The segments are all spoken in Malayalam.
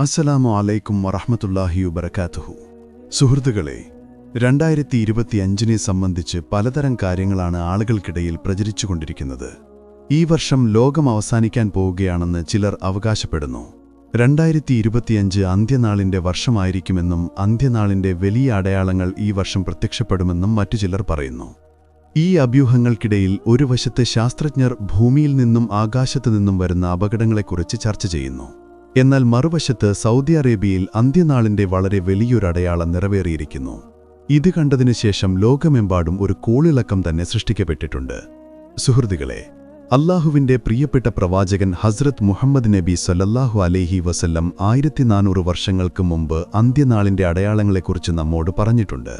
അസ്സലാമു അലൈക്കും വറഹ്മത്തുള്ളാഹി വബറകാതുഹു. സുഹൃത്തുക്കളെ രണ്ടായിരത്തി ഇരുപത്തിയഞ്ചിനെ സംബന്ധിച്ച് പലതരം കാര്യങ്ങളാണ് ആളുകൾക്കിടയിൽ പ്രചരിച്ചുകൊണ്ടിരിക്കുന്നത്. ഈ വർഷം ലോകം അവസാനിക്കാൻ പോവുകയാണെന്ന് ചിലർ അവകാശപ്പെടുന്നു. രണ്ടായിരത്തി ഇരുപത്തിയഞ്ച് അന്ത്യനാളിന്റെ വർഷമായിരിക്കുമെന്നും അന്ത്യനാളിന്റെ വലിയ അടയാളങ്ങൾ ഈ വർഷം പ്രത്യക്ഷപ്പെടുമെന്നും മറ്റു ചിലർ പറയുന്നു. ഈ അഭ്യൂഹങ്ങൾക്കിടയിൽ ഒരു വശത്ത് ശാസ്ത്രജ്ഞർ ഭൂമിയിൽ നിന്നും ആകാശത്തു നിന്നും വരുന്ന അപകടങ്ങളെക്കുറിച്ച് ചർച്ച ചെയ്യുന്നു. എന്നാൽ മറുവശത്ത് സൗദി അറേബ്യയിൽ അന്ത്യനാളിന്റെ വളരെ വലിയൊരടയാളം നിറവേറിയിരിക്കുന്നു. ഇത് കണ്ടതിനു ശേഷം ലോകമെമ്പാടും ഒരു കോളിളക്കം തന്നെ സൃഷ്ടിക്കപ്പെട്ടിട്ടുണ്ട്. സുഹൃത്തുക്കളെ അല്ലാഹുവിന്റെ പ്രിയപ്പെട്ട പ്രവാചകൻ ഹസ്രത് മുഹമ്മദ് നബി സല്ലല്ലാഹു അലൈഹി വസല്ലം ആയിരത്തി നാനൂറ് വർഷങ്ങൾക്ക് മുമ്പ് അന്ത്യനാളിന്റെ അടയാളങ്ങളെക്കുറിച്ച് നമ്മോട് പറഞ്ഞിട്ടുണ്ട്.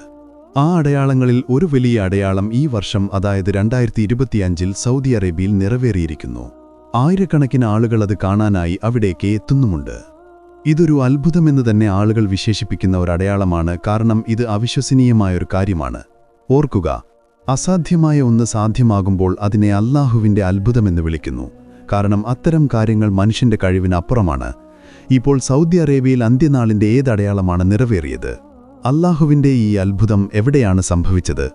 ആ അടയാളങ്ങളിൽ ഒരു വലിയ അടയാളം ഈ വർഷം അതായത് രണ്ടായിരത്തി ഇരുപത്തിയഞ്ചിൽ സൗദി അറേബ്യയിൽ നിറവേറിയിരിക്കുന്നു. ആയിരക്കണക്കിന് ആളുകൾ അത് കാണാനായി അവിടേക്ക് എത്തുന്നുമുണ്ട്. ഇതൊരു അത്ഭുതമെന്ന് തന്നെ ആളുകൾ വിശേഷിപ്പിക്കുന്ന ഒരു അടയാളമാണ്. കാരണം ഇത് അവിശ്വസനീയമായൊരു കാര്യമാണ്. ഓർക്കുക അസാധ്യമായ ഒന്ന് സാധ്യമാകുമ്പോൾ അതിനെ അല്ലാഹുവിന്റെ അത്ഭുതമെന്ന് വിളിക്കുന്നു. കാരണം അത്തരം കാര്യങ്ങൾ മനുഷ്യന്റെ കഴിവിനപ്പുറമാണ്. ഇപ്പോൾ സൗദി അറേബ്യയിൽ അന്ത്യനാളിന്റെ ഏതടയാളമാണ് നിറവേറിയത്? അല്ലാഹുവിന്റെ ഈ അത്ഭുതം എവിടെയാണ് സംഭവിച്ചത്?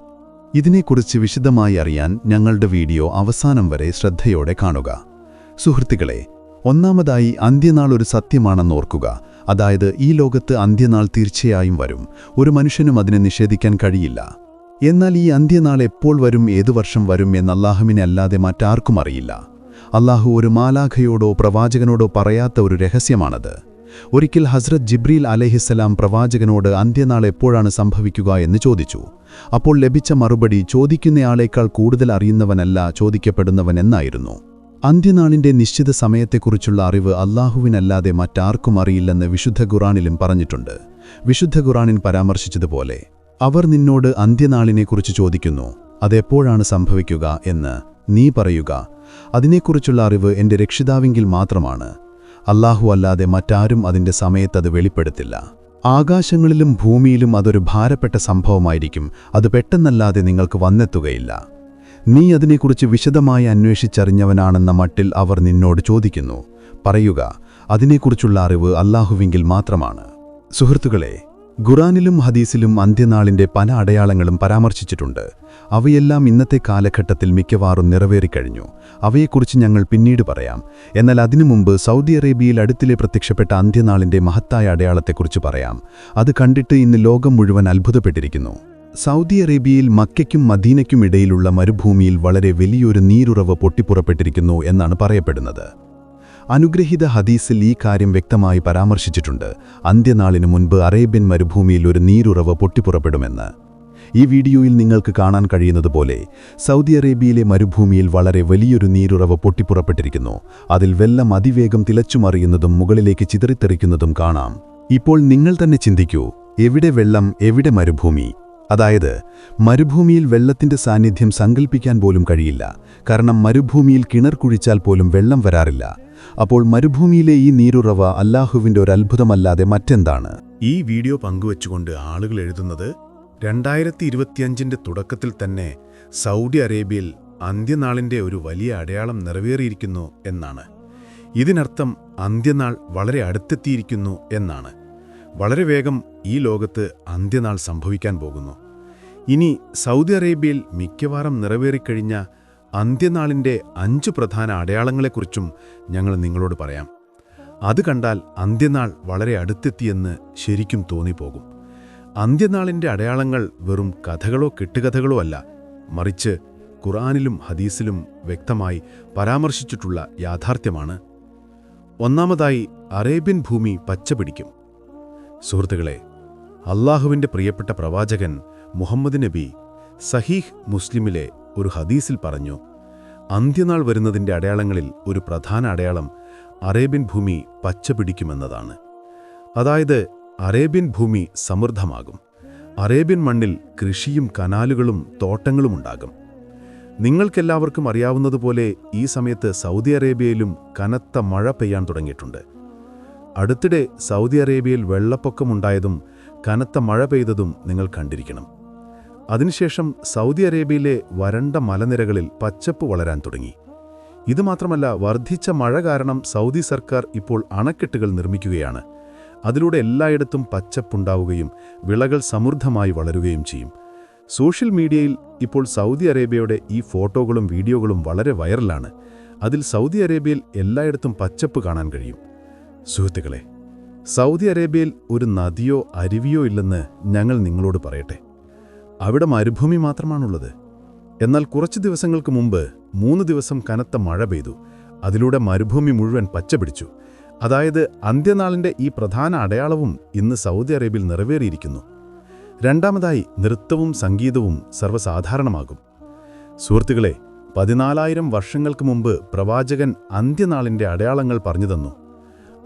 ഇതിനെക്കുറിച്ച് വിശദമായി അറിയാൻ ഞങ്ങളുടെ വീഡിയോ അവസാനം വരെ ശ്രദ്ധയോടെ കാണുക. സുഹൃത്തുക്കളെ ഒന്നാമതായി അന്ത്യനാൾ ഒരു സത്യമാണെന്ന് ഓർക്കുക. അതായത് ഈ ലോകത്ത് അന്ത്യനാൾ തീർച്ചയായും വരും. ഒരു മനുഷ്യനും അതിനെ നിഷേധിക്കാൻ കഴിയില്ല. എന്നാൽ ഈ അന്ത്യനാൾ എപ്പോൾ വരും ഏതു വർഷം വരും എന്ന് അല്ലാഹുവിനെ അല്ലാതെ മറ്റാർക്കും അറിയില്ല. അല്ലാഹു ഒരു മാലാഖയോടോ പ്രവാചകനോടോ പറയാത്ത ഒരു രഹസ്യമാണത്. ഒരിക്കൽ ഹസ്രത് ജിബ്രീൽ അലഹിസ്സലാം പ്രവാചകനോട് അന്ത്യനാൾ എപ്പോഴാണ് സംഭവിക്കുക എന്ന് ചോദിച്ചു. അപ്പോൾ ലഭിച്ച മറുപടി ചോദിക്കുന്നയാളേക്കാൾ കൂടുതൽ അറിയുന്നവനല്ല ചോദിക്കപ്പെടുന്നവൻ എന്നായിരുന്നു. അന്ത്യനാളിന്റെ നിശ്ചിത സമയത്തെക്കുറിച്ചുള്ള അറിവ് അല്ലാഹുവിനല്ലാതെ മറ്റാർക്കും അറിയില്ലെന്ന് വിശുദ്ധ ഖുറാനിലും പറഞ്ഞിട്ടുണ്ട്. വിശുദ്ധ ഖുറാനിൻ പരാമർശിച്ചതുപോലെ അവർ നിന്നോട് അന്ത്യനാളിനെക്കുറിച്ച് ചോദിക്കുന്നു അതെപ്പോഴാണ് സംഭവിക്കുക എന്ന് നീ പറയുക. അതിനെക്കുറിച്ചുള്ള അറിവ് എന്റെ രക്ഷിതാവിങ്കിൽ മാത്രമാണ്. അല്ലാഹു അല്ലാതെ മറ്റാരും അതിന്റെ സമയത്തത് വെളിപ്പെടുത്തില്ല. ആകാശങ്ങളിലും ഭൂമിയിലും അതൊരു ഭാരപ്പെട്ട സംഭവമായിരിക്കും. അത് പെട്ടെന്നല്ലാതെ നിങ്ങൾക്ക് വന്നെത്തുകയില്ല. നീ അതിനെക്കുറിച്ച് വിശദമായി അന്വേഷിച്ചറിഞ്ഞവനാണെന്ന മട്ടിൽ അവർ നിന്നോട് ചോദിക്കുന്നു. പറയുക അതിനെക്കുറിച്ചുള്ള അറിവ് അല്ലാഹുവിങ്കിൽ മാത്രമാണ്. സുഹൃത്തുക്കളെ ഖുറാനിലും ഹദീസിലും അന്ത്യനാളിന്റെ പല അടയാളങ്ങളും പരാമർശിച്ചിട്ടുണ്ട്. അവയെല്ലാം ഇന്നത്തെ കാലഘട്ടത്തിൽ മിക്കവാറും നിറവേറിക്കഴിഞ്ഞു. അവയെക്കുറിച്ച് ഞങ്ങൾ പിന്നീട് പറയാം. എന്നാൽ അതിനു മുമ്പ് സൗദി അറേബ്യയിൽ അടുത്തിലെ പ്രത്യക്ഷപ്പെട്ട അന്ത്യനാളിന്റെ മഹത്തായ അടയാളത്തെക്കുറിച്ച് പറയാം. അത് കണ്ടിട്ട് ഇന്ന് ലോകം മുഴുവൻ അത്ഭുതപ്പെട്ടിരിക്കുന്നു. സൗദി അറേബ്യയിൽ മക്കയ്ക്കും മദീനയ്ക്കും ഇടയിലുള്ള മരുഭൂമിയിൽ വളരെ വലിയൊരു നീരുറവ് പൊട്ടിപ്പുറപ്പെട്ടിരിക്കുന്നു എന്നാണ് പറയപ്പെടുന്നത്. അനുഗ്രഹീത ഹദീസിൽ ഈ കാര്യം വ്യക്തമായി പരാമർശിച്ചിട്ടുണ്ട്. അന്ത്യനാളിനു മുൻപ് അറേബ്യൻ മരുഭൂമിയിൽ ഒരു നീരുറവ് പൊട്ടിപ്പുറപ്പെടുമെന്ന്. ഈ വീഡിയോയിൽ നിങ്ങൾക്ക് കാണാൻ കഴിയുന്നതുപോലെ സൗദി അറേബ്യയിലെ മരുഭൂമിയിൽ വളരെ വലിയൊരു നീരുറവ് പൊട്ടിപ്പുറപ്പെട്ടിരിക്കുന്നു. അതിൽ വെള്ളം അതിവേഗം തിളച്ചുമറിയുന്നതും മുകളിലേക്ക് ചിതറിത്തെറിക്കുന്നതും കാണാം. ഇപ്പോൾ നിങ്ങൾ തന്നെ ചിന്തിക്കൂ എവിടെ വെള്ളം എവിടെ മരുഭൂമി? അതായത് മരുഭൂമിയിൽ വെള്ളത്തിന്റെ സാന്നിധ്യം സങ്കല്പിക്കാൻ പോലും കഴിയില്ല. കാരണം മരുഭൂമിയിൽ കിണർ കുഴിച്ചാൽ പോലും വെള്ളം വരാറില്ല. അപ്പോൾ മരുഭൂമിയിലെ ഈ നീരുറവ അല്ലാഹുവിന്റെ ഒരു അത്ഭുതമല്ലാതെ മറ്റെന്താണ്? ഈ വീഡിയോ പങ്കുവച്ചുകൊണ്ട് ആളുകൾ എഴുതുന്നത് രണ്ടായിരത്തി ഇരുപത്തിയഞ്ചിന്റെ തുടക്കത്തിൽ തന്നെ സൗദി അറേബ്യയിൽ അന്ത്യനാളിന്റെ ഒരു വലിയ അടയാളം നിറവേറിയിരിക്കുന്നു എന്നാണ്. ഇതിനർത്ഥം അന്ത്യനാൾ വളരെ അടുത്തെത്തിയിരിക്കുന്നു എന്നാണ്. വളരെ വേഗം ഈ ലോകത്ത് അന്ത്യനാൾ സംഭവിക്കാൻ പോകുന്നു. ഇനി സൗദി അറേബ്യയിൽ മിക്കവാറും നിറവേറിക്കഴിഞ്ഞ അന്ത്യനാളിന്റെ അഞ്ച് പ്രധാന അടയാളങ്ങളെക്കുറിച്ചും ഞങ്ങൾ നിങ്ങളോട് പറയാം. അത് കണ്ടാൽ അന്ത്യനാൾ വളരെ അടുത്തെത്തിയെന്ന് ശരിക്കും തോന്നിപ്പോകും. അന്ത്യനാളിന്റെ അടയാളങ്ങൾ വെറും കഥകളോ കെട്ടുകഥകളോ അല്ല മറിച്ച് ഖുറാനിലും ഹദീസിലും വ്യക്തമായി പരാമർശിച്ചിട്ടുള്ള യാഥാർത്ഥ്യമാണ്. ഒന്നാമതായി അറേബ്യൻ ഭൂമി പച്ചപിടിക്കും. സുഹൃത്തുക്കളെ അള്ളാഹുവിന്റെ പ്രിയപ്പെട്ട പ്രവാചകൻ മുഹമ്മദ് നബി സഹീഹ് മുസ്ലിമിലെ ഒരു ഹദീസിൽ പറഞ്ഞു അന്ത്യനാൾ വരുന്നതിന്റെ അടയാളങ്ങളിൽ ഒരു പ്രധാന അടയാളം അറേബ്യൻ ഭൂമി പച്ച പിടിക്കുമെന്നതാണ്. അതായത് അറേബ്യൻ ഭൂമി സമൃദ്ധമാകും. അറേബ്യൻ മണ്ണിൽ കൃഷിയും കനാലുകളും തോട്ടങ്ങളും ഉണ്ടാകും. നിങ്ങൾക്കെല്ലാവർക്കും അറിയാവുന്നതുപോലെ ഈ സമയത്ത് സൗദി അറേബ്യയിലും കനത്ത മഴ പെയ്യാൻ തുടങ്ങിയിട്ടുണ്ട്. അടുത്തിടെ സൗദി അറേബ്യയിൽ വെള്ളപ്പൊക്കമുണ്ടായതും കനത്ത മഴ പെയ്തതും നിങ്ങൾ കണ്ടിരിക്കണം. അതിനുശേഷം സൗദി അറേബ്യയിലെ വരണ്ട മലനിരകളിൽ പച്ചപ്പ് വളരാൻ തുടങ്ങി. ഇതുമാത്രമല്ല വർദ്ധിച്ച മഴ കാരണം സൗദി സർക്കാർ ഇപ്പോൾ അണക്കെട്ടുകൾ നിർമ്മിക്കുകയാണ്. അതിലൂടെ എല്ലായിടത്തും പച്ചപ്പുണ്ടാവുകയും വിളകൾ സമൃദ്ധമായി വളരുകയും ചെയ്യും. സോഷ്യൽ മീഡിയയിൽ ഇപ്പോൾ സൗദി അറേബ്യയുടെ ഈ ഫോട്ടോകളും വീഡിയോകളും വളരെ വൈറലാണ്. അതിൽ സൗദി അറേബ്യയിൽ എല്ലായിടത്തും പച്ചപ്പ് കാണാൻ കഴിയും. സുഹൃത്തുക്കളെ സൗദി അറേബ്യയിൽ ഒരു നദിയോ അരുവിയോ ഇല്ലെന്ന് ഞങ്ങൾ നിങ്ങളോട് പറയട്ടെ. അവിടെ മരുഭൂമി മാത്രമാണുള്ളത്. എന്നാൽ കുറച്ച് ദിവസങ്ങൾക്ക് മുമ്പ് മൂന്ന് ദിവസം കനത്ത മഴ പെയ്തു. അതിലൂടെ മരുഭൂമി മുഴുവൻ പച്ചപിടിച്ചു. അതായത് അന്ത്യനാളിന്റെ ഈ പ്രധാന അടയാളവും ഇന്ന് സൗദി അറേബ്യയിൽ നിറവേറിയിരിക്കുന്നു. രണ്ടാമതായി നൃത്തവും സംഗീതവും സർവസാധാരണമാകും. സുഹൃത്തുക്കളെ പതിനാലായിരം വർഷങ്ങൾക്ക് മുമ്പ് പ്രവാചകൻ അന്ത്യനാളിന്റെ അടയാളങ്ങൾ പറഞ്ഞു തന്നു.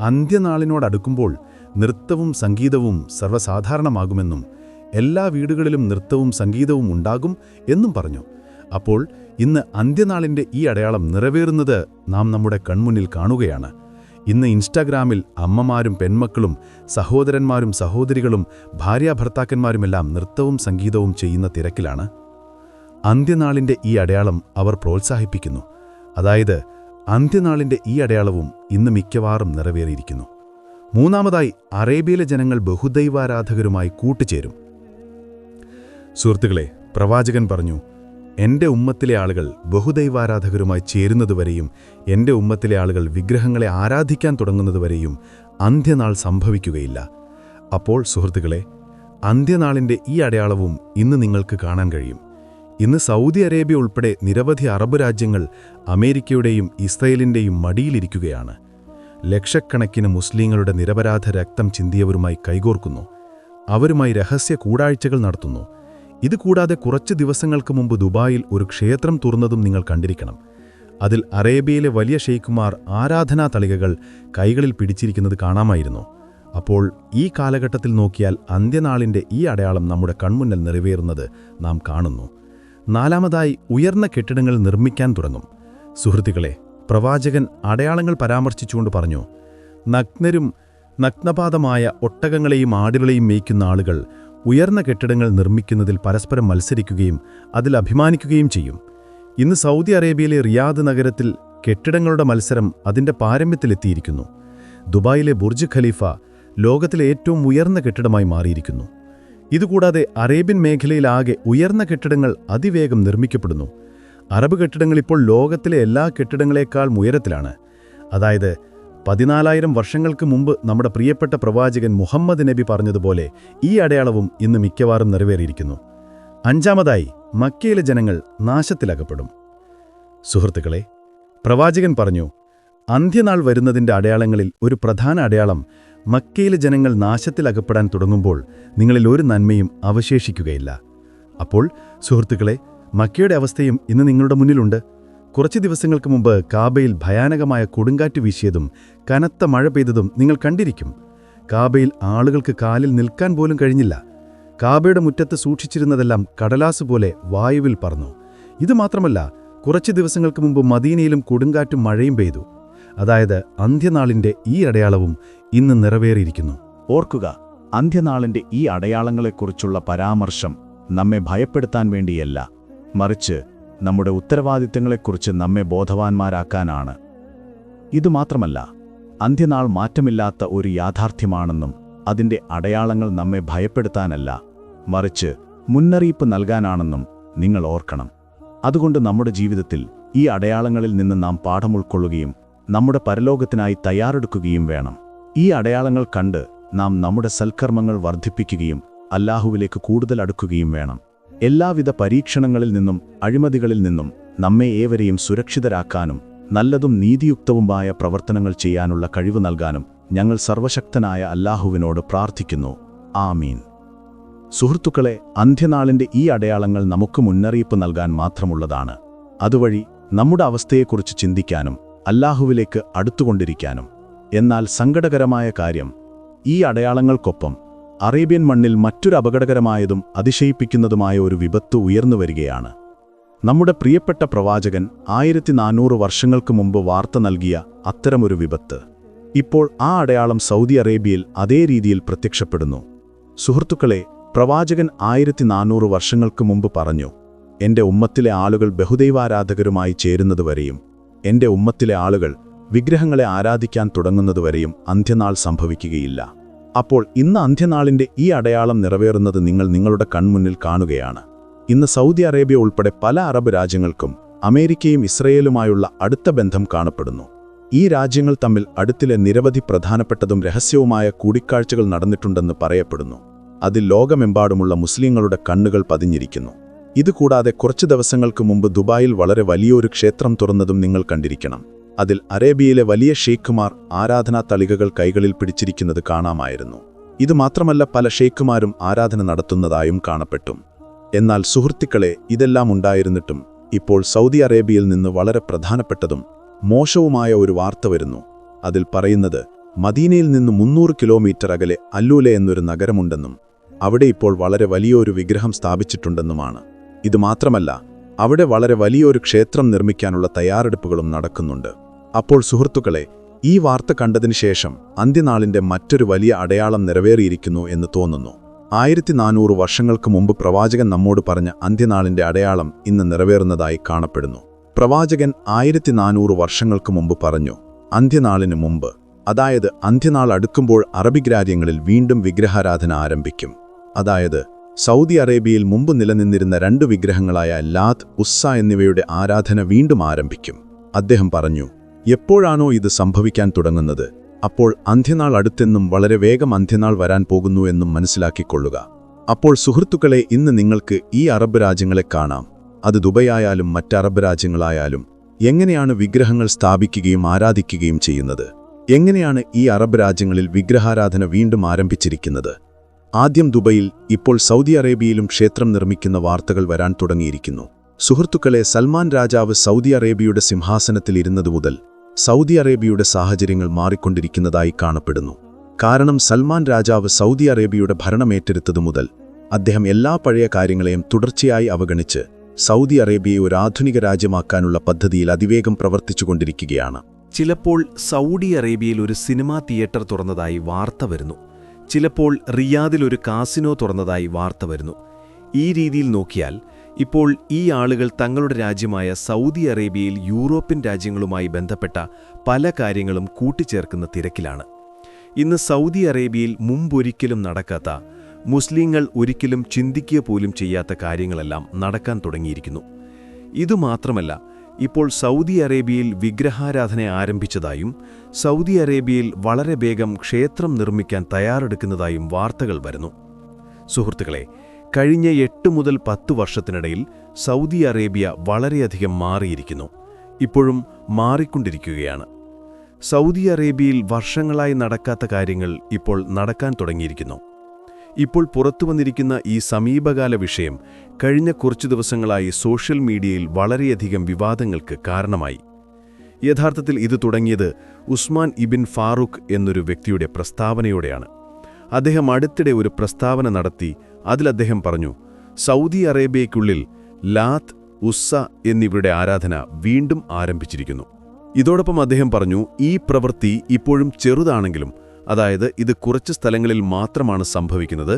അന്ത്യനാളിനോടടുക്കുമ്പോൾ നൃത്തവും സംഗീതവും സർവസാധാരണമാകുമെന്നും എല്ലാ വീടുകളിലും നൃത്തവും സംഗീതവും ഉണ്ടാകും എന്നും പറഞ്ഞു. അപ്പോൾ ഇന്ന് അന്ത്യനാളിന്റെ ഈ അടയാളം നിറവേറുന്നത് നാം നമ്മുടെ കൺമുന്നിൽ കാണുകയാണ്. ഇന്ന് ഇൻസ്റ്റാഗ്രാമിൽ അമ്മമാരും പെൺമക്കളും സഹോദരന്മാരും സഹോദരികളും ഭാര്യാഭർത്താക്കന്മാരുമെല്ലാം നൃത്തവും സംഗീതവും ചെയ്യുന്ന തിരക്കിലാണ്. അന്ത്യനാളിന്റെ ഈ അടയാളം അവർ പ്രോത്സാഹിപ്പിക്കുന്നു. അതായത് അന്ത്യനാളിന്റെ ഈ അടയാളവും ഇന്ന് മിക്കവാറും നിറവേറിയിരിക്കുന്നു. മൂന്നാമതായി അറേബ്യയിലെ ജനങ്ങൾ ബഹുദൈവാരാധകരുമായി കൂട്ടുചേരും. സുഹൃത്തുക്കളെ പ്രവാചകൻ പറഞ്ഞു എന്റെ ഉമ്മത്തിലെ ആളുകൾ ബഹുദൈവാരാധകരുമായി ചേരുന്നതുവരെയും എന്റെ ഉമ്മത്തിലെ ആളുകൾ വിഗ്രഹങ്ങളെ ആരാധിക്കാൻ തുടങ്ങുന്നതുവരെയും അന്ത്യനാൾ സംഭവിക്കുകയില്ല. അപ്പോൾ സുഹൃത്തുക്കളെ അന്ത്യനാളിന്റെ ഈ അടയാളവും ഇന്ന് നിങ്ങൾക്ക് കാണാൻ കഴിയും. ഇന്ന് സൗദി അറേബ്യ ഉൾപ്പെടെ നിരവധി അറബ് രാജ്യങ്ങൾ അമേരിക്കയുടെയും ഇസ്രയേലിന്റെയും മടിയിലിരിക്കുകയാണ് ലക്ഷക്കണക്കിന് മുസ്ലിങ്ങളുടെ നിരപരാധ രക്തം ചിന്തിയവരുമായി കൈകോർക്കുന്നു. അവരുമായി രഹസ്യ കൂടാഴ്ചകൾ നടത്തുന്നു. ഇതുകൂടാതെ കുറച്ച് ദിവസങ്ങൾക്ക് മുമ്പ് ദുബായിൽ ഒരു ക്ഷേത്രം തുറന്നതും നിങ്ങൾ കണ്ടിരിക്കണം. അതിൽ അറേബ്യയിലെ വലിയ ഷെയ്ഖുമാർ ആരാധനാ തളികകൾ കൈകളിൽ പിടിച്ചിരിക്കുന്നത് കാണാമായിരുന്നു. അപ്പോൾ ഈ കാലഘട്ടത്തിൽ നോക്കിയാൽ അന്ത്യനാളിന്റെ ഈ അടയാളം നമ്മുടെ കൺമുന്നിൽ നിറവേറുന്നത് നാം കാണുന്നു. നാലാമതായി ഉയർന്ന കെട്ടിടങ്ങൾ നിർമ്മിക്കാൻ തുടങ്ങും. സുഹൃത്തുക്കളെ പ്രവാചകൻ അടയാളങ്ങൾ പരാമർശിച്ചുകൊണ്ട് പറഞ്ഞു നഗ്നരും നഗ്നപാതമായ ഒട്ടകങ്ങളെയും ആടുകളെയും മേയ്ക്കുന്ന ആളുകൾ ഉയർന്ന കെട്ടിടങ്ങൾ നിർമ്മിക്കുന്നതിൽ പരസ്പരം മത്സരിക്കുകയും അതിൽ അഭിമാനിക്കുകയും ചെയ്യും. ഇന്ന് സൗദി അറേബ്യയിലെ റിയാദ് നഗരത്തിൽ കെട്ടിടങ്ങളുടെ മത്സരം അതിന്റെ പാരമ്യത്തിലെത്തിയിരിക്കുന്നു. ദുബായിലെ ബുർജ് ഖലീഫ ലോകത്തിലെ ഏറ്റവും ഉയർന്ന കെട്ടിടമായി മാറിയിരിക്കുന്നു. ഇതുകൂടാതെ അറേബ്യൻ മേഖലയിലാകെ ഉയർന്ന കെട്ടിടങ്ങൾ അതിവേഗം നിർമ്മിക്കപ്പെടുന്നു. അറബ് കെട്ടിടങ്ങൾ ഇപ്പോൾ ലോകത്തിലെ എല്ലാ കെട്ടിടങ്ങളെക്കാൾ ഉയരത്തിലാണ്. അതായത് പതിനാലായിരം വർഷങ്ങൾക്ക് മുമ്പ് നമ്മുടെ പ്രിയപ്പെട്ട പ്രവാചകൻ മുഹമ്മദ് നബി പറഞ്ഞതുപോലെ ഈ അടയാളവും ഇന്ന് മിക്കവാറും നിറവേറിയിരിക്കുന്നു. അഞ്ചാമതായി മക്കയിലെ ജനങ്ങൾ നാശത്തിലകപ്പെടും. സുഹൃത്തുക്കളെ പ്രവാചകൻ പറഞ്ഞു അന്ത്യനാൾ വരുന്നതിന്റെ അടയാളങ്ങളിൽ ഒരു പ്രധാന അടയാളം മക്കയിലെ ജനങ്ങൾ നാശത്തിലകപ്പെടാൻ തുടങ്ങുമ്പോൾ നിങ്ങളിൽ ഒരു നന്മയും അവശേഷിക്കുകയില്ല. അപ്പോൾ സുഹൃത്തുക്കളെ മക്കയുടെ അവസ്ഥയും ഇന്ന് നിങ്ങളുടെ മുന്നിലുണ്ട്. കുറച്ച് ദിവസങ്ങൾക്ക് മുമ്പ് കാബയിൽ ഭയാനകമായ കൊടുങ്കാറ്റ് വീശിയതും കനത്ത മഴ പെയ്തതും നിങ്ങൾ കണ്ടിരിക്കും. കാബയിൽ ആളുകൾക്ക് കാലിൽ നിൽക്കാൻ പോലും കഴിഞ്ഞില്ല. കാബയുടെ മുറ്റത്ത് സൂക്ഷിച്ചിരുന്നതെല്ലാം കടലാസ് പോലെ വായുവിൽ പറന്നു. ഇത് മാത്രമല്ല കുറച്ച് ദിവസങ്ങൾക്ക് മുമ്പ് മദീനയിലും കൊടുങ്കാറ്റും മഴയും പെയ്തു. അതായത് അന്ത്യനാളിന്റെ ഈ അടയാളവും ഇന്ന് നിറവേറിയിരിക്കുന്നു. ഓർക്കുക അന്ത്യനാളിന്റെ ഈ അടയാളങ്ങളെക്കുറിച്ചുള്ള പരാമർശം നമ്മെ ഭയപ്പെടുത്താൻ വേണ്ടിയല്ല. മറിച്ച് നമ്മുടെ ഉത്തരവാദിത്തങ്ങളെക്കുറിച്ച് നമ്മെ ബോധവാന്മാരാക്കാനാണ്. ഇതുമാത്രമല്ല അന്ത്യനാൾ മാറ്റമില്ലാത്ത ഒരു യാഥാർത്ഥ്യമാണെന്നും അതിന്റെ അടയാളങ്ങൾ നമ്മെ ഭയപ്പെടുത്താനല്ല മറിച്ച് മുന്നറിയിപ്പ് നൽകാനാണെന്നും നിങ്ങൾ ഓർക്കണം. അതുകൊണ്ട് നമ്മുടെ ജീവിതത്തിൽ ഈ അടയാളങ്ങളിൽ നിന്ന് നാം പാഠം ഉൾക്കൊള്ളുകയും നമ്മുടെ പരലോകത്തിനായി തയ്യാറെടുക്കുകയും വേണം. ഈ അടയാളങ്ങൾ കണ്ട് നാം നമ്മുടെ സൽക്കർമ്മങ്ങൾ വർദ്ധിപ്പിക്കുകയും അല്ലാഹുവിലേക്ക് കൂടുതൽ അടുക്കുകയും വേണം. എല്ലാവിധ പരീക്ഷണങ്ങളിൽ നിന്നും അഴിമതികളിൽ നിന്നും നമ്മെ ഏവരെയും സുരക്ഷിതരാക്കാനും നല്ലതും നീതിയുക്തവുമായ പ്രവർത്തനങ്ങൾ ചെയ്യാനുള്ള കഴിവ് നൽകാനും ഞങ്ങൾ സർവശക്തനായ അല്ലാഹുവിനോട് പ്രാർത്ഥിക്കുന്നു. ആമീൻ. സുഹൃത്തുക്കളെ അന്ത്യനാളിന്റെ ഈ അടയാളങ്ങൾ നമുക്ക് മുന്നറിയിപ്പ് നൽകാൻ മാത്രമുള്ളതാണ്. അതുവഴി നമ്മുടെ അവസ്ഥയെക്കുറിച്ച് ചിന്തിക്കാനും അല്ലാഹുവിലേക്ക് അടുത്തുകൊണ്ടിരിക്കാനും. എന്നാൽ സങ്കടകരമായ കാര്യം ഈ അടയാളങ്ങൾക്കൊപ്പം അറേബ്യൻ മണ്ണിൽ മറ്റൊരു അപകടകരമായതും അതിശയിപ്പിക്കുന്നതുമായ ഒരു വിപത്ത് ഉയർന്നുവരികയാണ് നമ്മുടെ പ്രിയപ്പെട്ട പ്രവാചകൻ ആയിരത്തി നാനൂറ് വർഷങ്ങൾക്ക് മുമ്പ് വാർത്ത നൽകിയ അത്തരമൊരു വിപത്ത്. ഇപ്പോൾ ആ അടയാളം സൗദി അറേബ്യയിൽ അതേ രീതിയിൽ പ്രത്യക്ഷപ്പെടുന്നു. സുഹൃത്തുക്കളെ പ്രവാചകൻ ആയിരത്തി നാനൂറ് വർഷങ്ങൾക്ക് മുമ്പ് പറഞ്ഞു എന്റെ ഉമ്മത്തിലെ ആളുകൾ ബഹുദൈവാരാധകരുമായി ചേരുന്നതുവരെയും എന്റെ ഉമ്മത്തിലെ ആളുകൾ വിഗ്രഹങ്ങളെ ആരാധിക്കാൻ തുടങ്ങുന്നതുവരെയും അന്ത്യനാൾ സംഭവിക്കുകയില്ല. അപ്പോൾ ഇന്ന് അന്ത്യനാളിന്റെ ഈ അടയാളം നിറവേറുന്നത് നിങ്ങൾ നിങ്ങളുടെ കൺമുന്നിൽ കാണുകയാണ്. ഇന്ന് സൗദി അറേബ്യ ഉൾപ്പെടെ പല അറബ് രാജ്യങ്ങൾക്കും അമേരിക്കയും ഇസ്രയേലുമായുള്ള അടുത്ത ബന്ധം കാണപ്പെടുന്നു. ഈ രാജ്യങ്ങൾ തമ്മിൽ അടുത്തിലെ നിരവധി പ്രധാനപ്പെട്ടതും രഹസ്യവുമായ കൂടിക്കാഴ്ചകൾ നടന്നിട്ടുണ്ടെന്ന് പറയപ്പെടുന്നു. അതിൽ ലോകമെമ്പാടുമുള്ള മുസ്ലിങ്ങളുടെ കണ്ണുകൾ പതിഞ്ഞിരിക്കുന്നു. ഇതുകൂടാതെ കുറച്ച് ദിവസങ്ങൾക്ക് മുമ്പ് ദുബായിൽ വളരെ വലിയൊരു ക്ഷേത്രം തുറന്നതും നിങ്ങൾ കണ്ടിരിക്കണം. അതിൽ അറേബ്യയിലെ വലിയ ഷെയ്ഖുമാർ ആരാധനാ തളികകൾ കൈകളിൽ പിടിച്ചിരിക്കുന്നത് കാണാമായിരുന്നു. ഇത് മാത്രമല്ല പല ഷെയ്ഖുമാരും ആരാധന നടത്തുന്നതായും കാണപ്പെട്ടു. എന്നാൽ സുഹൃത്തുക്കളെ ഇതെല്ലാം ഉണ്ടായിരുന്നിട്ടും ഇപ്പോൾ സൗദി അറേബ്യയിൽ നിന്ന് വളരെ പ്രധാനപ്പെട്ടതും മോശവുമായ ഒരു വാർത്ത വരുന്നു. അതിൽ പറയുന്നത് മദീനയിൽ നിന്ന് മുന്നൂറ് കിലോമീറ്റർ അകലെ അല്ലൂലെ എന്നൊരു നഗരമുണ്ടെന്നും അവിടെ ഇപ്പോൾ വളരെ വലിയൊരു വിഗ്രഹം സ്ഥാപിച്ചിട്ടുണ്ടെന്നുമാണ്. ഇതുമാത്രമല്ല അവിടെ വളരെ വലിയൊരു ക്ഷേത്രം നിർമ്മിക്കാനുള്ള തയ്യാറെടുപ്പുകളും നടക്കുന്നുണ്ട്. അപ്പോൾ സുഹൃത്തുക്കളെ ഈ വാർത്ത കണ്ടതിന് ശേഷം അന്ത്യനാളിന്റെ മറ്റൊരു വലിയ അടയാളം നിറവേറിയിരിക്കുന്നു എന്ന് തോന്നുന്നു. ആയിരത്തി നാനൂറ് വർഷങ്ങൾക്ക് മുമ്പ് പ്രവാചകൻ നമ്മോട് പറഞ്ഞ അന്ത്യനാളിന്റെ അടയാളം ഇന്ന് നിറവേറുന്നതായി കാണപ്പെടുന്നു. പ്രവാചകൻ ആയിരത്തി നാനൂറ് വർഷങ്ങൾക്ക് മുമ്പ് പറഞ്ഞു അന്ത്യനാളിന് മുമ്പ് അതായത് അന്ത്യനാൾ അടുക്കുമ്പോൾ അറബിക് രാജ്യങ്ങളിൽ വീണ്ടും വിഗ്രഹാരാധന ആരംഭിക്കും. അതായത് സൗദി അറേബ്യയിൽ മുമ്പ് നിലനിന്നിരുന്ന രണ്ട് വിഗ്രഹങ്ങളായ ലാത് ഉസ്സ എന്നിവയുടെ ആരാധന വീണ്ടും ആരംഭിക്കും. അദ്ദേഹം പറഞ്ഞു എപ്പോഴാണോ ഇത് സംഭവിക്കാൻ തുടങ്ങുന്നത് അപ്പോൾ അന്ത്യനാൾ അടുത്തെന്നും വളരെ വേഗം അന്ത്യനാൾ വരാൻ പോകുന്നു എന്നും മനസ്സിലാക്കിക്കൊള്ളുക. അപ്പോൾ സുഹൃത്തുക്കളെ ഇന്ന് നിങ്ങൾക്ക് ഈ അറബ് രാജ്യങ്ങളെ കാണാം. അത് ദുബൈയായാലും മറ്റ് അറബ് രാജ്യങ്ങളായാലും എങ്ങനെയാണ് വിഗ്രഹങ്ങൾ സ്ഥാപിക്കുകയും ആരാധിക്കുകയും ചെയ്യുന്നത്? എങ്ങനെയാണ് ഈ അറബ് രാജ്യങ്ങളിൽ വിഗ്രഹാരാധന വീണ്ടും ആരംഭിച്ചിരിക്കുന്നത്? ആദ്യം ദുബൈയിൽ ഇപ്പോൾ സൗദി അറേബ്യയിലും ക്ഷേത്രം നിർമ്മിക്കുന്ന വാർത്തകൾ വരാൻ തുടങ്ങിയിരിക്കുന്നു. സുഹൃത്തുക്കളെ സൽമാൻ രാജാവ് സൗദി അറേബ്യയുടെ സിംഹാസനത്തിലിരുന്നതു മുതൽ സൗദി അറേബ്യയുടെ സാഹചര്യങ്ങൾ മാറിക്കൊണ്ടിരിക്കുന്നതായി കാണപ്പെടുന്നു. കാരണം സൽമാൻ രാജാവ് സൗദി അറേബ്യയുടെ ഭരണമേറ്റെടുത്തതു മുതൽ അദ്ദേഹം എല്ലാ പഴയ കാര്യങ്ങളെയും തുടർച്ചയായി അവഗണിച്ച് സൗദി അറേബ്യയെ ഒരു ആധുനിക രാജ്യമാക്കാനുള്ള പദ്ധതിയിൽ അതിവേഗം പ്രവർത്തിച്ചുകൊണ്ടിരിക്കുകയാണ്. ചിലപ്പോൾ സൗദി അറേബ്യയിൽ ഒരു സിനിമാ തിയേറ്റർ തുറന്നതായി വാർത്ത വരുന്നു. ചിലപ്പോൾ റിയാദിൽ ഒരു കാസിനോ തുറന്നതായി വാർത്ത വരുന്നു. ഈ രീതിയിൽ നോക്കിയാൽ ഇപ്പോൾ ഈ ആളുകൾ തങ്ങളുടെ രാജ്യമായ സൗദി അറേബ്യയിൽ യൂറോപ്യൻ രാജ്യങ്ങളുമായി ബന്ധപ്പെട്ട പല കാര്യങ്ങളും കൂട്ടിച്ചേർക്കുന്ന തിരക്കിലാണ്. ഇന്ന് സൗദി അറേബ്യയിൽ മുമ്പൊരിക്കലും നടക്കാത്ത മുസ്ലിങ്ങൾ ഒരിക്കലും ചിന്തിക്കുക പോലും ചെയ്യാത്ത കാര്യങ്ങളെല്ലാം നടക്കാൻ തുടങ്ങിയിരിക്കുന്നു. ഇതുമാത്രമല്ല ഇപ്പോൾ സൗദി അറേബ്യയിൽ വിഗ്രഹാരാധന ആരംഭിച്ചതായും സൗദി അറേബ്യയിൽ വളരെ വേഗം ക്ഷേത്രം നിർമ്മിക്കാൻ തയ്യാറെടുക്കുന്നതായും വാർത്തകൾ വരുന്നു. സുഹൃത്തുക്കളെ കഴിഞ്ഞ എട്ട് മുതൽ പത്ത് വർഷത്തിനിടയിൽ സൗദി അറേബ്യ വളരെയധികം മാറിയിരിക്കുന്നു. ഇപ്പോഴും മാറിക്കൊണ്ടിരിക്കുകയാണ്. സൗദി അറേബ്യയിൽ വർഷങ്ങളായി നടക്കാത്ത കാര്യങ്ങൾ ഇപ്പോൾ നടക്കാൻ തുടങ്ങിയിരിക്കുന്നു. ഇപ്പോൾ പുറത്തു വന്നിരിക്കുന്ന ഈ സമീപകാല വിഷയം കഴിഞ്ഞ കുറച്ചു ദിവസങ്ങളായി സോഷ്യൽ മീഡിയയിൽ വളരെയധികം വിവാദങ്ങൾക്ക് കാരണമായി. യഥാർത്ഥത്തിൽ ഇത് തുടങ്ങിയത് ഉസ്മാൻ ഇബിൻ ഫാറൂഖ് എന്നൊരു വ്യക്തിയുടെ പ്രസ്താവനയോടെയാണ്. അദ്ദേഹം അടുത്തിടെ ഒരു പ്രസ്താവന നടത്തി അതിൽ അദ്ദേഹം പറഞ്ഞു സൗദി അറേബ്യയ്ക്കുള്ളിൽ ലാത്ത് ഉസ്സ എന്നിവരുടെ ആരാധന വീണ്ടും ആരംഭിച്ചിരിക്കുന്നു. ഇതോടൊപ്പം അദ്ദേഹം പറഞ്ഞു ഈ പ്രവൃത്തി ഇപ്പോഴും ചെറുതാണെങ്കിലും അതായത് ഇത് കുറച്ച് സ്ഥലങ്ങളിൽ മാത്രമാണ് സംഭവിക്കുന്നത്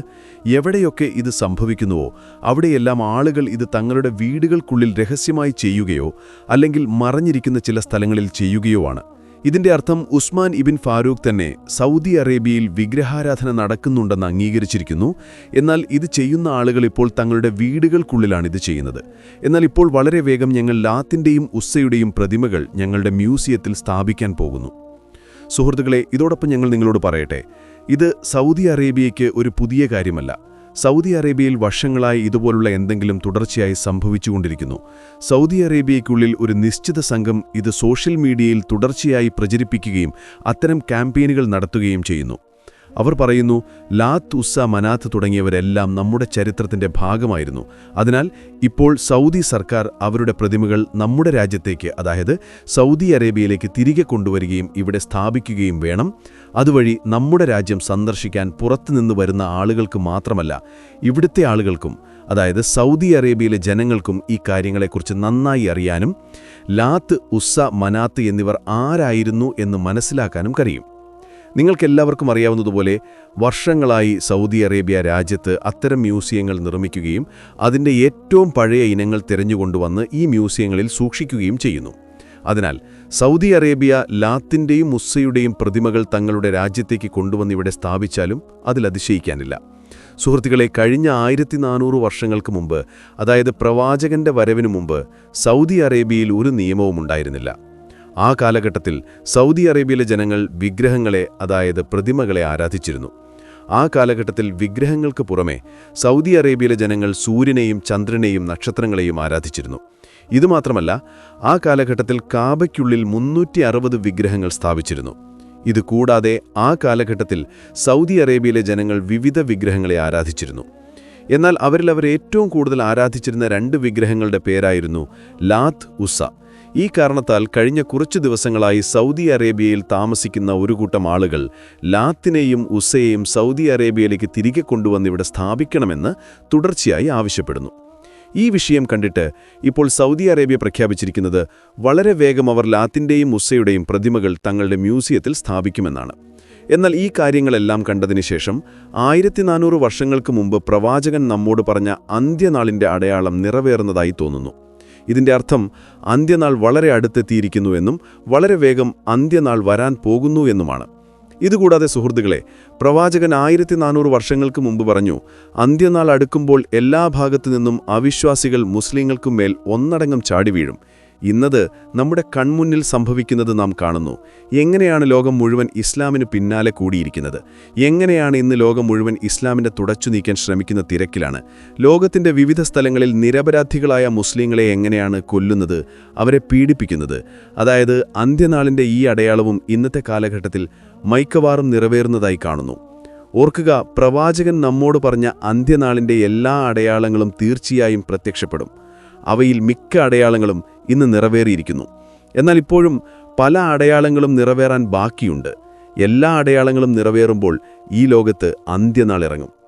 എവിടെയൊക്കെ ഇത് സംഭവിക്കുന്നുവോ അവിടെയെല്ലാം ആളുകൾ ഇത് തങ്ങളുടെ വീടുകൾക്കുള്ളിൽ രഹസ്യമായി ചെയ്യുകയോ അല്ലെങ്കിൽ മറഞ്ഞിരിക്കുന്ന ചില സ്ഥലങ്ങളിൽ ചെയ്യുകയോ ആണ്. ഇതിന്റെ അർത്ഥം ഉസ്മാൻ ഇബിൻ ഫാറൂഖ് തന്നെ സൗദി അറേബ്യയിൽ വിഗ്രഹാരാധന നടക്കുന്നുണ്ടെന്ന് അംഗീകരിച്ചിരിക്കുന്നു. എന്നാൽ ഇത് ചെയ്യുന്ന ആളുകൾ ഇപ്പോൾ തങ്ങളുടെ വീടുകൾക്കുള്ളിലാണ് ഇത് ചെയ്യുന്നത്. എന്നാൽ ഇപ്പോൾ വളരെ വേഗം ഞങ്ങൾ ലാത്തിന്റെയും ഉസ്സയുടെയും പ്രതിമകൾ ഞങ്ങളുടെ മ്യൂസിയത്തിൽ സ്ഥാപിക്കാൻ പോകുന്നു. സുഹൃത്തുക്കളെ ഇതോടൊപ്പം ഞങ്ങൾ നിങ്ങളോട് പറയട്ടെ. ഇത് സൗദി അറേബ്യയ്ക്ക് ഒരു പുതിയ കാര്യമല്ല. സൗദി അറേബ്യയിൽ വർഷങ്ങളായി ഇതുപോലുള്ള എന്തെങ്കിലും തുടർച്ചയായി സംഭവിച്ചുകൊണ്ടിരിക്കുന്നു. സൗദി അറേബ്യയ്ക്കുള്ളിൽ ഒരു നിശ്ചിത സംഘം ഇത് സോഷ്യൽ മീഡിയയിൽ തുടർച്ചയായി പ്രചരിപ്പിക്കുകയും അത്തരം ക്യാമ്പയിനുകൾ നടത്തുകയും ചെയ്യുന്നു. അവർ പറയുന്നു ലാത്ത് ഉസ്സ മനാത്ത് തുടങ്ങിയവരെല്ലാം നമ്മുടെ ചരിത്രത്തിന്റെ ഭാഗമായിരുന്നു. അതിനാൽ ഇപ്പോൾ സൗദി സർക്കാർ അവരുടെ പ്രതിമകൾ നമ്മുടെ രാജ്യത്തേക്ക് അതായത് സൗദി അറേബ്യയിലേക്ക് തിരികെ കൊണ്ടുവരികയും ഇവിടെ സ്ഥാപിക്കുകയും വേണം. അതുവഴി നമ്മുടെ രാജ്യം സന്ദർശിക്കാൻ പുറത്തുനിന്ന് വരുന്ന ആളുകൾക്ക് മാത്രമല്ല ഇവിടുത്തെ ആളുകൾക്കും അതായത് സൗദി അറേബ്യയിലെ ജനങ്ങൾക്കും ഈ കാര്യങ്ങളെക്കുറിച്ച് നന്നായി അറിയാനും ലാത്ത് ഉസ്സ മനാത്ത് എന്നിവർ ആരായിരുന്നു എന്ന് മനസ്സിലാക്കാനും കഴിയും. നിങ്ങൾക്കെല്ലാവർക്കും അറിയാവുന്നതുപോലെ വർഷങ്ങളായി സൗദി അറേബ്യ രാജ്യത്ത് അത്തരം മ്യൂസിയങ്ങൾ നിർമ്മിക്കുകയും അതിന്റെ ഏറ്റവും പഴയ ഇനങ്ങൾ തിരഞ്ഞുകൊണ്ടുവന്ന് ഈ മ്യൂസിയങ്ങളിൽ സൂക്ഷിക്കുകയും ചെയ്യുന്നു. അതിനാൽ സൗദി അറേബ്യ ലാത്തിന്റെയും മുസ്സയുടെയും പ്രതിമകൾ തങ്ങളുടെ രാജ്യത്തേക്ക് കൊണ്ടുവന്ന് ഇവിടെ സ്ഥാപിച്ചാലും അതിൽ അതിശയിക്കാനില്ല. സുഹൃത്തുക്കളെ കഴിഞ്ഞ ആയിരത്തി നാനൂറ് വർഷങ്ങൾക്ക് മുമ്പ് അതായത് പ്രവാചകന്റെ വരവിനു മുമ്പ് സൗദി അറേബ്യയിൽ ഒരു നിയമവും ഉണ്ടായിരുന്നില്ല. ആ കാലഘട്ടത്തിൽ സൗദി അറേബ്യയിലെ ജനങ്ങൾ വിഗ്രഹങ്ങളെ അതായത് പ്രതിമകളെ ആരാധിച്ചിരുന്നു. ആ കാലഘട്ടത്തിൽ വിഗ്രഹങ്ങൾക്ക് പുറമെ സൗദി അറേബ്യയിലെ ജനങ്ങൾ സൂര്യനെയും ചന്ദ്രനെയും നക്ഷത്രങ്ങളെയും ആരാധിച്ചിരുന്നു. ഇതുമാത്രമല്ല ആ കാലഘട്ടത്തിൽ കാബയ്ക്കുള്ളിൽ മുന്നൂറ്റി അറുപത് വിഗ്രഹങ്ങൾ സ്ഥാപിച്ചിരുന്നു. ഇത് കൂടാതെ ആ കാലഘട്ടത്തിൽ സൗദി അറേബ്യയിലെ ജനങ്ങൾ വിവിധ വിഗ്രഹങ്ങളെ ആരാധിച്ചിരുന്നു. എന്നാൽ അവരിൽ അവർ ഏറ്റവും കൂടുതൽ ആരാധിച്ചിരുന്ന രണ്ട് വിഗ്രഹങ്ങളുടെ പേരായിരുന്നു ലാത്ത് ഉസ ഈ കാരണത്താൽ കഴിഞ്ഞ കുറച്ചു ദിവസങ്ങളായി സൗദി അറേബ്യയിൽ താമസിക്കുന്ന ഒരു കൂട്ടം ആളുകൾ ലാത്തിനെയും ഉസയെയും സൗദി അറേബ്യയിലേക്ക് തിരികെ കൊണ്ടുവന്ന് ഇവിടെ സ്ഥാപിക്കണമെന്ന് തുടർച്ചയായി ആവശ്യപ്പെടുന്നു. ഈ വിഷയം കണ്ടിട്ട് ഇപ്പോൾ സൗദി അറേബ്യ പ്രഖ്യാപിച്ചിരിക്കുന്നത് വളരെ വേഗം അവർ ലാത്തിന്റെയും മുസ്സയുടെയും പ്രതിമകൾ തങ്ങളുടെ മ്യൂസിയത്തിൽ സ്ഥാപിക്കുമെന്നാണ്. എന്നാൽ ഈ കാര്യങ്ങളെല്ലാം കണ്ടതിന് ശേഷം ആയിരത്തി നാനൂറ് വർഷങ്ങൾക്ക് മുമ്പ് പ്രവാചകൻ നമ്മോട് പറഞ്ഞ അന്ത്യനാളിന്റെ അടയാളം നിറവേറുന്നതായി തോന്നുന്നു. ഇതിന്റെ അർത്ഥം അന്ത്യനാൾ വളരെ അടുത്തെത്തിയിരിക്കുന്നുവെന്നും വളരെ വേഗം അന്ത്യനാൾ വരാൻ പോകുന്നു എന്നുമാണ്. ഇതുകൂടാതെ സുഹൃത്തുക്കളെ പ്രവാചകൻ ആയിരത്തി നാനൂറ് വർഷങ്ങൾക്ക് മുമ്പ് പറഞ്ഞു അന്ത്യനാൾ അടുക്കുമ്പോൾ എല്ലാ ഭാഗത്തു നിന്നും അവിശ്വാസികൾ മുസ്ലിങ്ങൾക്കും മേൽ ഒന്നടങ്കം ചാടി വീഴും. ഇന്നത് നമ്മുടെ കൺമുന്നിൽ സംഭവിക്കുന്നത് നാം കാണുന്നു. എങ്ങനെയാണ് ലോകം മുഴുവൻ ഇസ്ലാമിന് പിന്നാലെ കൂടിയിരിക്കുന്നത്? എങ്ങനെയാണ് ഇന്ന് ലോകം മുഴുവൻ ഇസ്ലാമിന്റെ തുടച്ചു നീക്കാൻ ശ്രമിക്കുന്ന തിരക്കിലാണ്? ലോകത്തിന്റെ വിവിധ സ്ഥലങ്ങളിൽ നിരപരാധികളായ മുസ്ലിങ്ങളെ എങ്ങനെയാണ് കൊല്ലുന്നത് അവരെ പീഡിപ്പിക്കുന്നത്? അതായത് അന്ത്യനാളിന്റെ ഈ അടയാളവും ഇന്നത്തെ കാലഘട്ടത്തിൽ മൈക്കവാറും നിറവേറുന്നതായി കാണുന്നു. ഓർക്കുക പ്രവാചകൻ നമ്മോട് പറഞ്ഞ അന്ത്യനാളിന്റെ എല്ലാ അടയാളങ്ങളും തീർച്ചയായും പ്രത്യക്ഷപ്പെടും. അവയിൽ മിക്ക അടയാളങ്ങളും ഇന്ന് നിറവേറിയിരിക്കുന്നു. എന്നാൽ ഇപ്പോഴും പല അടയാളങ്ങളും നിറവേറാൻ ബാക്കിയുണ്ട്. എല്ലാ അടയാളങ്ങളും നിറവേറുമ്പോൾ ഈ ലോകത്ത് അന്ത്യനാൾ ഇറങ്ങും.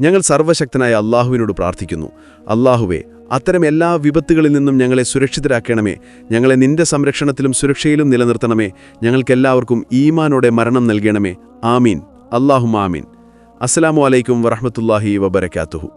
ഞങ്ങൾ സർവശക്തനായ അള്ളാഹുവിനോട് പ്രാർത്ഥിക്കുന്നു. അള്ളാഹുവെ അത്തരം എല്ലാ വിപത്തുകളിൽ നിന്നും ഞങ്ങളെ സുരക്ഷിതരാക്കണമേ. ഞങ്ങളെ നിന്റെ സംരക്ഷണത്തിലും സുരക്ഷയിലും നിലനിർത്തണമേ. ഞങ്ങൾക്കെല്ലാവർക്കും ഈമാനോടെ മരണം നൽകണമേ. ആമീൻ. അള്ളാഹു ആമീൻ. അസ്സലാമു അലൈക്കും വറഹമത്തല്ലാഹി വബരക്കാത്തുഹു